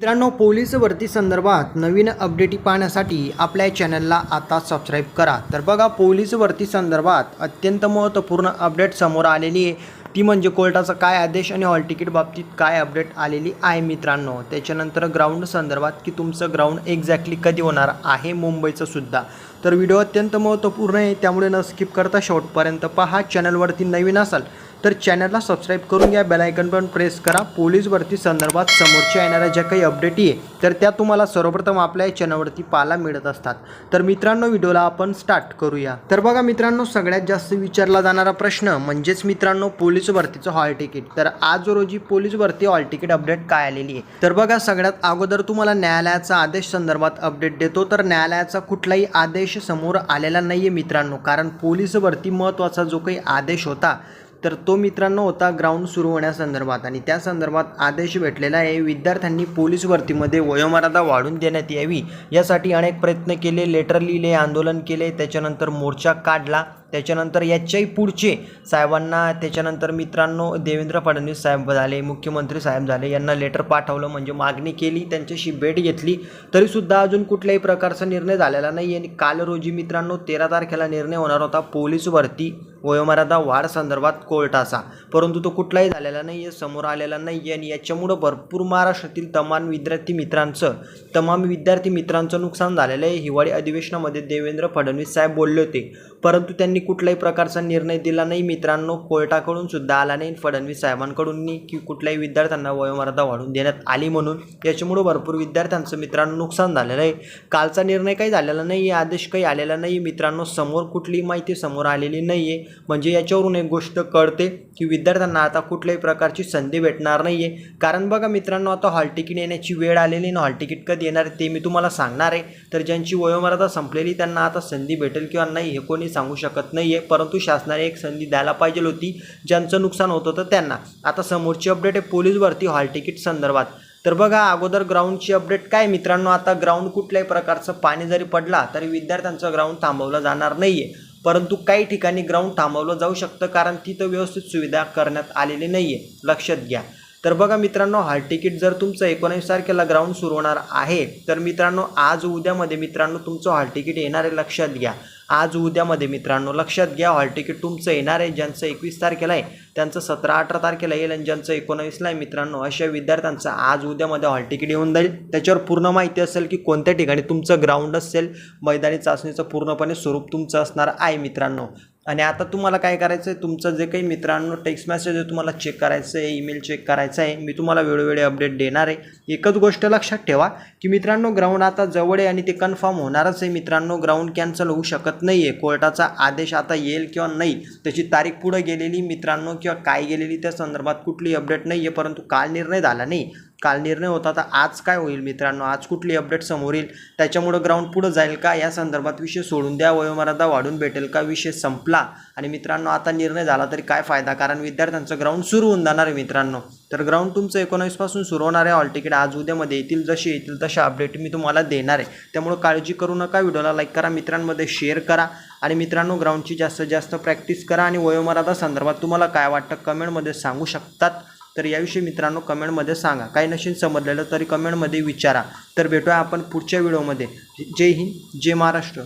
मित्रांनो पोलीस भरती संदर्भात नवीन अपडेटी पाहण्यासाठी आपल्या चॅनलला आता सबस्क्राईब करा. तर बघा पोलीस भरती संदर्भात अत्यंत महत्त्वपूर्ण अपडेट समोर आलेली आहे. ती म्हणजे कोर्टाचा काय आदेश आणि हॉल तिकीट बाबतीत काय अपडेट आलेली आहे मित्रांनो? त्याच्यानंतर ग्राउंड संदर्भात की तुमचं ग्राउंड एक्झॅक्टली कधी होणार आहे? मुंबईचं सुद्धा. तर व्हिडिओ अत्यंत महत्त्वपूर्ण आहे त्यामुळे न स्किप करता शेवटपर्यंत पहा. चॅनलवरती नवीन असाल तर चॅनलला सबस्क्राईब करून घ्या. बेलायकन पण प्रेस करा. पोलीस भरती संदर्भात समोरच्या येणाऱ्या ज्या काही अपडेटी आहे तर त्या तुम्हाला सर्वप्रथम आपल्या या चॅनलवरती पाहायला मिळत असतात. तर मित्रांनो व्हिडिओला आपण स्टार्ट करूया. तर बघा मित्रांनो सगळ्यात जास्त विचारला जाणारा प्रश्न म्हणजेच मित्रांनो पोलीस भरतीचं हॉल तिकीट तर आज रोजी पोलीस भरती हॉल तिकीट अपडेट काय आलेली आहे? तर बघा सगळ्यात अगोदर तुम्हाला न्यायालयाचा आदेश संदर्भात अपडेट देतो. तर न्यायालयाचा कुठलाही आदेश समोर आलेला नाही आहे मित्रांनो. कारण पोलीस भरती महत्त्वाचा जो काही आदेश होता तर तो मित्रांनो होता ग्राउंड सुरू होण्यासंदर्भात आणि त्या संदर्भात आदेश भेटलेला आहे विद्यार्थ्यांनी पोलीस भरतीमध्ये वयोमर्यादा वाढून देण्यात यावी. यासाठी अनेक प्रयत्न केले लेटर लिहिले आंदोलन केले. त्याच्यानंतर मोर्चा काढला. त्याच्यानंतर याच्याही पुढचे साहेबांना त्याच्यानंतर मित्रांनो देवेंद्र फडणवीस साहेब झाले मुख्यमंत्री साहेब झाले यांना लेटर पाठवलं म्हणजे मागणी केली त्यांच्याशी भेट घेतली. तरीसुद्धा अजून कुठल्याही प्रकारचा निर्णय झालेला नाही आणि काल रोजी मित्रांनो तेरा तारखेला निर्णय होणार होता पोलीस भरती. वयोमर्यादा वाढ संदर्भात कोर्टाचा. परंतु तो कुठलाही झालेला नाही आहे समोर आलेला नाही आहे आणि याच्यामुळं भरपूर महाराष्ट्रातील तमाम विद्यार्थी मित्रांचं तमाम विद्यार्थी मित्रांचं नुकसान झालेलं आहे. हिवाळी अधिवेशनामध्ये देवेंद्र फडणवीस साहेब बोलले होते. परंतु त्यांनी कुठल्याही प्रकारचा निर्णय दिला नाही. मित्रांनो कोर्टाकडून सुद्धा आला नाही. फडणवीस साहेबांकडून की कुठल्याही विद्यार्थ्यांना वयोमर्यादा वाढून देण्यात आली म्हणून. याच्यामुळं भरपूर विद्यार्थ्यांचं मित्रांनो नुकसान झालेलं आहे. कालचा निर्णय काही झालेला नाही आहे आदेश काही आलेला नाही मित्रांनो समोर कुठलीही माहिती समोर आलेली नाही आहे म्हणजे याच्यावरून एक गोष्ट कळते की विद्यार्थ्यांना आता कुठल्याही प्रकारची संधी भेटणार नाही आहे कारण बघा मित्रांनो आता हॉल तिकीट येण्याची वेळ आलेली ना हॉल तिकीट कधी येणार आहे ते मी तुम्हाला सांगणार आहे. तर ज्यांची वयोमर्यादा संपलेली त्यांना आता संधी भेटेल किंवा नाही हे कोणी सांगू शकत नाही आहे परंतु शासनाने एक संधी द्यायला पाहिजे होती ज्यांचं नुकसान होत होतं त्यांना. आता समोरची अपडेट आहे पोलीस भरती हॉल तिकीट संदर्भात. तर बघा अगोदर ग्राउंडची अपडेट काय मित्रांनो? आता ग्राउंड कुठल्याही प्रकारचं पाणी जरी पडला तरी विद्यार्थ्यांचं ग्राउंड थांबवलं जाणार नाही आहे परंतु काही ठिकाणी ग्राउंड थांबवलं जाऊ शकतं कारण तिथं व्यवस्थित सुविधा करण्यात आलेली नाही आहे लक्षात घ्या. तर बघा मित्रांनो हॉल तिकीट जर तुमचं एकोणीस तारखेला ग्राउंड सुरू होणार आहे तर मित्रांनो आज उद्यामध्ये मित्रांनो तुमचं हॉल तिकीट येणार आहे लक्षात घ्या. आज उद्यामध्ये मित्रांनो लक्षात घ्या हॉल तिकीट तुमचं येणार आहे. ज्यांचं एकवीस तारखेला आहे त्यांचं सतरा अठरा तारखेला येईल आणि ज्यांचं एकोणावीसला आहे मित्रांनो अशा विद्यार्थ्यांचं आज उद्यामध्ये हॉल तिकीट येऊन जाईल. त्याच्यावर पूर्ण माहिती असेल की कोणत्या ठिकाणी तुमचं ग्राउंड असेल मैदानी चाचणीचं पूर्णपणे स्वरूप तुमचं असणार आहे मित्रांनो. आणि आता तुम्हाला काय करायचं आहे तुमचं जे काही मित्रांनो टेक्स्ट मेसेज आहे तुम्हाला चेक करायचं आहे ईमेल चेक करायचं आहे. मी तुम्हाला वेळोवेळी अपडेट देणार आहे. एकच गोष्ट लक्षात ठेवा की मित्रांनो ग्राउंड आता जवळ आहे आणि ते कन्फर्म होणारच आहे. मित्रांनो ग्राउंड कॅन्सल होऊ शकत नाही आहे कोर्टाचा आदेश आता येईल किंवा नाही त्याची तारीख पुढं गेलेली मित्रांनो किंवा काय गेलेली त्या संदर्भात कुठली अपडेट नाही आहे परंतु काल निर्णय झाला नाही. काल निर्णय होता तर आज काय होईल मित्रांनो? आज कुठली अपडेट समोर येईल? त्याच्यामुळं ग्राउंड पुढं जाईल का? या संदर्भात विषय सोडून द्या. वयोमर्यादा वाढून भेटेल का? विषय संपला. आणि मित्रांनो आता निर्णय झाला तरी काय फायदा? कारण विद्यार्थ्यांचं ग्राउंड सुरू होऊन जाणार आहे मित्रांनो. तर ग्राउंड तुमचं एकोणावीसपासून सुरू होणार आहे. ऑल तिकीट आज उद्यामध्ये येतील जसे येतील तशा अपडेट मी तुम्हाला देणार आहे. त्यामुळं काळजी करू नका. व्हिडिओला लाईक करा मित्रांमध्ये शेअर करा. आणि मित्रांनो ग्राउंडची जास्तीत जास्त प्रॅक्टिस करा. आणि वयोमर्यादा संदर्भात तुम्हाला काय वाटतं? कमेंटमध्ये सांगू शकतात. तर याविषयी मित्रांनो कमेंटमध्ये सांगा. काही नशीन समजलेलं तरी कमेंटमध्ये विचारा. तर भेटूया आपण पुढच्या व्हिडिओमध्ये. जय हिंद जय महाराष्ट्र.